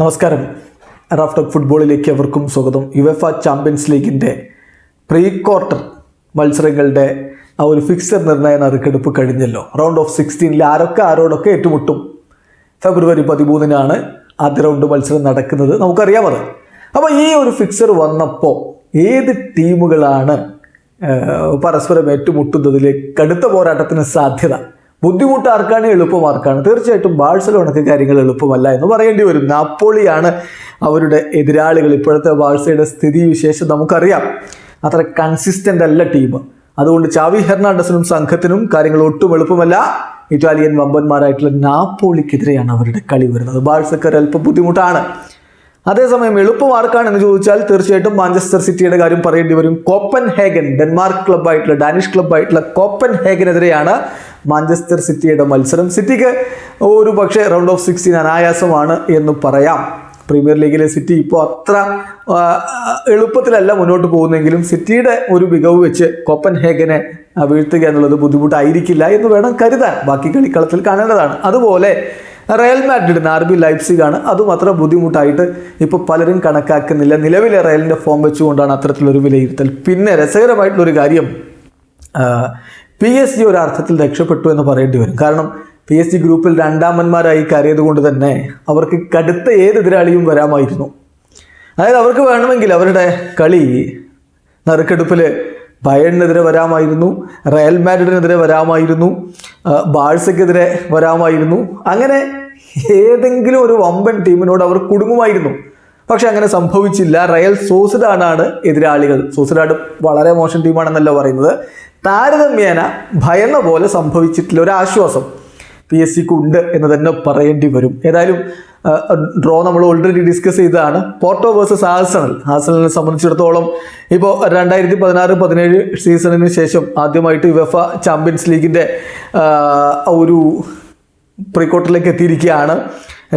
നമസ്കാരം. റാഫ്റ്റോക്ക് ഫുട്ബോളിലേക്ക് അവർക്കും സ്വാഗതം. യുവഫ ചാമ്പ്യൻസ് ലീഗിന്റെ പ്രീ ക്വാർട്ടർ മത്സരങ്ങളുടെ ആ ഒരു ഫിക്സർ നിർണയ നറുക്കെടുപ്പ് കഴിഞ്ഞല്ലോ. റൗണ്ട് ഓഫ് സിക്സ്റ്റീനിൽ ആരൊക്കെ ആരോടൊക്കെ ഏറ്റുമുട്ടും? ഫെബ്രുവരി പതിമൂന്നിനാണ് ആദ്യ റൗണ്ട് മത്സരം നടക്കുന്നത്. നമുക്കറിയാം അത്. അപ്പോൾ ഈ ഒരു ഫിക്സർ വന്നപ്പോൾ ഏത് ടീമുകളാണ് പരസ്പരം ഏറ്റുമുട്ടുന്നതിൽ കടുത്ത പോരാട്ടത്തിന് സാധ്യത? ബുദ്ധിമുട്ട് ആർക്കാണ് എളുപ്പം തീർച്ചയായിട്ടും ബാഴ്സലോണക്ക് കാര്യങ്ങൾ എളുപ്പമല്ല എന്ന് പറയേണ്ടി വരും. നാപ്പോളിയാണ് അവരുടെ എതിരാളികൾ. ഇപ്പോഴത്തെ ബാഴ്സയുടെ സ്ഥിതി വിശേഷം നമുക്കറിയാം. അത്ര കൺസിസ്റ്റന്റ് അല്ല ടീം അതുകൊണ്ട് ചാവി ഹെർണാണ്ടസിനും സംഘത്തിനും കാര്യങ്ങൾ ഒട്ടും എളുപ്പമല്ല. ഇറ്റാലിയൻ വമ്പന്മാരായിട്ടുള്ള നാപ്പോളിക്കെതിരെയാണ് അവരുടെ കളി വരുന്നത്. ബാഴ്സക്കാർ അല്പം ബുദ്ധിമുട്ടാണ്. അതേസമയം എളുപ്പമാർക്കാണ് എന്ന് ചോദിച്ചാൽ തീർച്ചയായിട്ടും മാഞ്ചസ്റ്റർ സിറ്റിയുടെ കാര്യം പറയേണ്ടി വരും. കോപ്പൻ ഹേഗൻ ഡെൻമാർക്ക് ക്ലബ്ബായിട്ടുള്ള ഡാനിഷ് ക്ലബ്ബായിട്ടുള്ള കോപ്പൻ ഹേഗനെതിരെയാണ് മാഞ്ചസ്റ്റർ സിറ്റിയുടെ മത്സരം. സിറ്റിക്ക് ഒരു പക്ഷേ റൗണ്ട് ഓഫ് സിക്സ്റ്റീൻ അനായാസമാണ് എന്ന് പറയാം. പ്രീമിയർ ലീഗിലെ സിറ്റി ഇപ്പോൾ അത്ര എളുപ്പത്തിലല്ല മുന്നോട്ട് പോകുന്നെങ്കിലും സിറ്റിയുടെ ഒരു മികവ് വെച്ച് കോപ്പൻ ഹേഗനെ വീഴ്ത്തുക എന്നുള്ളത് ബുദ്ധിമുട്ടായിരിക്കില്ല എന്ന് വേണം കരുതാൻ. ബാക്കി കളിക്കളത്തിൽ കാണേണ്ടതാണ്. അതുപോലെ റയൽ മാഡ്രിഡിന് ആർ ബി ലൈപ്സിഗ് ആണ്. അതും അത്ര ബുദ്ധിമുട്ടായിട്ട് ഇപ്പോൾ പലരും കണക്കാക്കുന്നില്ല. നിലവിലെ റയലിന്റെ ഫോം വെച്ചുകൊണ്ടാണ് അത്തരത്തിലൊരു വിലയിരുത്തൽ. പിന്നെ രസകരമായിട്ടുള്ളൊരു കാര്യം പി എസ് ജി ഒരർത്ഥത്തിൽ രക്ഷപ്പെട്ടു എന്ന് പറയേണ്ടി വരും. കാരണം പി എസ് ജി ഗ്രൂപ്പിൽ രണ്ടാമന്മാരായി കയറിയത് കൊണ്ട് തന്നെ അവർക്ക് കടുത്ത ഏത് എതിരാളിയും വരാമായിരുന്നു. അതായത് അവർക്ക് വേണമെങ്കിൽ അവരുടെ കളി നറുക്കെടുപ്പിൽ ബയണിനെതിരെ വരാമായിരുന്നു റയൽ മാഡ്രിഡിനെതിരെ വരാമായിരുന്നു ബാഴ്സയ്ക്കെതിരെ വരാമായിരുന്നു. അങ്ങനെ ഏതെങ്കിലും ഒരു വമ്പൻ ടീമിനോട് അവർ കുടുങ്ങുമായിരുന്നു. പക്ഷെ അങ്ങനെ സംഭവിച്ചില്ല. റയൽ സോസിഡാണ് എതിരാളികൾ. സോസിഡാഡ് വളരെ മോശം ടീമാണെന്നല്ല പറയുന്നത്. താരതമ്യേന ഭയന്ന പോലെ സംഭവിച്ചിട്ടില്ല. ഒരു ആശ്വാസം. പി എസ് സിക്ക് ഉണ്ട് എന്ന് തന്നെ പറയേണ്ടി വരും. ഏതായാലും ഡ്രോ നമ്മൾ ഓൾറെഡി ഡിസ്കസ് ചെയ്തതാണ്. പോർട്ടോ വേഴ്സസ് ആഴ്സണൽ ആഴ്സണലിനെ സംബന്ധിച്ചിടത്തോളം ഇപ്പോൾ രണ്ടായിരത്തി പതിനാറ് പതിനേഴ് സീസണിന് ശേഷം ആദ്യമായിട്ട് വെഫ ചാമ്പ്യൻസ് ലീഗിന്റെ ഒരു പ്രീക്വാർട്ടറിലേക്ക് എത്തിയിരിക്കുകയാണ്.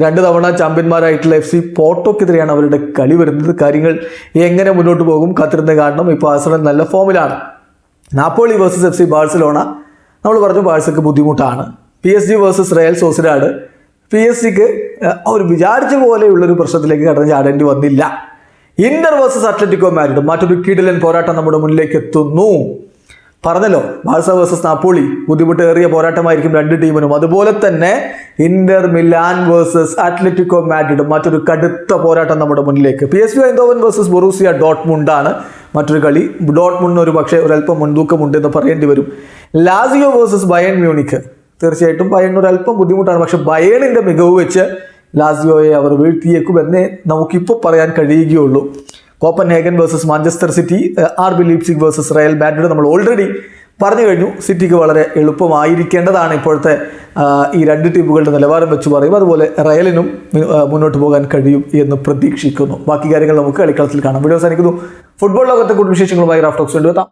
രണ്ട് തവണ ചാമ്പ്യന്മാരായിട്ടുള്ള എഫ് സി പോർട്ടോക്കെതിരെയാണ് അവരുടെ കളി വരുന്നത്. കാര്യങ്ങൾ എങ്ങനെ മുന്നോട്ട് പോകും കാത്തിരുന്ന് കാരണം ഇപ്പോൾ ആഴ്സണൽ നല്ല ഫോമിലാണ്. Napoli versus F C Barcelona നമ്മൾ പറഞ്ഞു ബാഴ്സക്ക് ബുദ്ധിമുട്ടാണ്. P S G versus Real Sociedad P S സിക്ക് അവർ വിചാരിച്ച പോലെയുള്ളൊരു പ്രശ്നത്തിലേക്ക് കടന്ന് ചാടേണ്ടി വന്നില്ല. ഇന്റർ വേഴ്സസ് അത്ലറ്റിക്കോ മാരിഡ് മറ്റൊരു കിടിലൻ പോരാട്ടം നമ്മുടെ മുന്നിലേക്ക് എത്തുന്നു. പറഞ്ഞല്ലോ ബാഴ്സ വേഴ്സസ് നാപ്പോളി ബുദ്ധിമുട്ടേറിയ പോരാട്ടമായിരിക്കും രണ്ട് ടീമിനും. അതുപോലെ തന്നെ Inter Milan versus Atletico Madrid മറ്റൊരു കടുത്ത പോരാട്ടം നമ്മുടെ മുന്നിലേക്ക്. P S V Eindhoven versus Borussia ഡോട്ട്മുണ്ടാണ് മറ്റൊരു കളി. ഡോട്ട്മുണ്ടിന് ഒരു പക്ഷേ ഒരല്പം മുൻതൂക്കമുണ്ട് എന്ന് പറയേണ്ടി വരും. ലാസിയോ വേഴ്സസ് ബയൻ മ്യൂണിക്ക് തീർച്ചയായിട്ടും ബയണിന് അല്പം ബുദ്ധിമുട്ടാണ്. പക്ഷെ ബയണിന്റെ മികവ് വെച്ച് ലാസിയോയെ അവർ വീഴ്ത്തിയേക്കും വീഴ്ത്തിയേക്കുമെന്നേ നമുക്കിപ്പോൾ പറയാൻ കഴിയുകയുള്ളൂ. Copenhagen versus Manchester City R B Leipzig versus Real Madrid നമ്മൾ ഓൾറെഡി പറഞ്ഞു കഴിഞ്ഞു. സിറ്റിക്ക് വളരെ എളുപ്പമായിരിക്കേണ്ടതാണ് ഇപ്പോഴത്തെ ഈ രണ്ട് ടീമുകളുടെ നിലവാരം വെച്ച് പറയും അതുപോലെ റയലിനും മുന്നോട്ട് പോകാൻ കഴിയും എന്ന് പ്രതീക്ഷിക്കുന്നു. ബാക്കി കാര്യങ്ങൾ നമുക്ക് കളിക്കളത്തിൽ കാണാം. വീഡിയോ അവസാനിക്കുന്നു. ഫുട്ബോൾ ലോകത്തെ കൂടുതൽ വിശേഷങ്ങളുമായി റാഫ്റ്റോക്സ് കൊണ്ടുവെത്താം.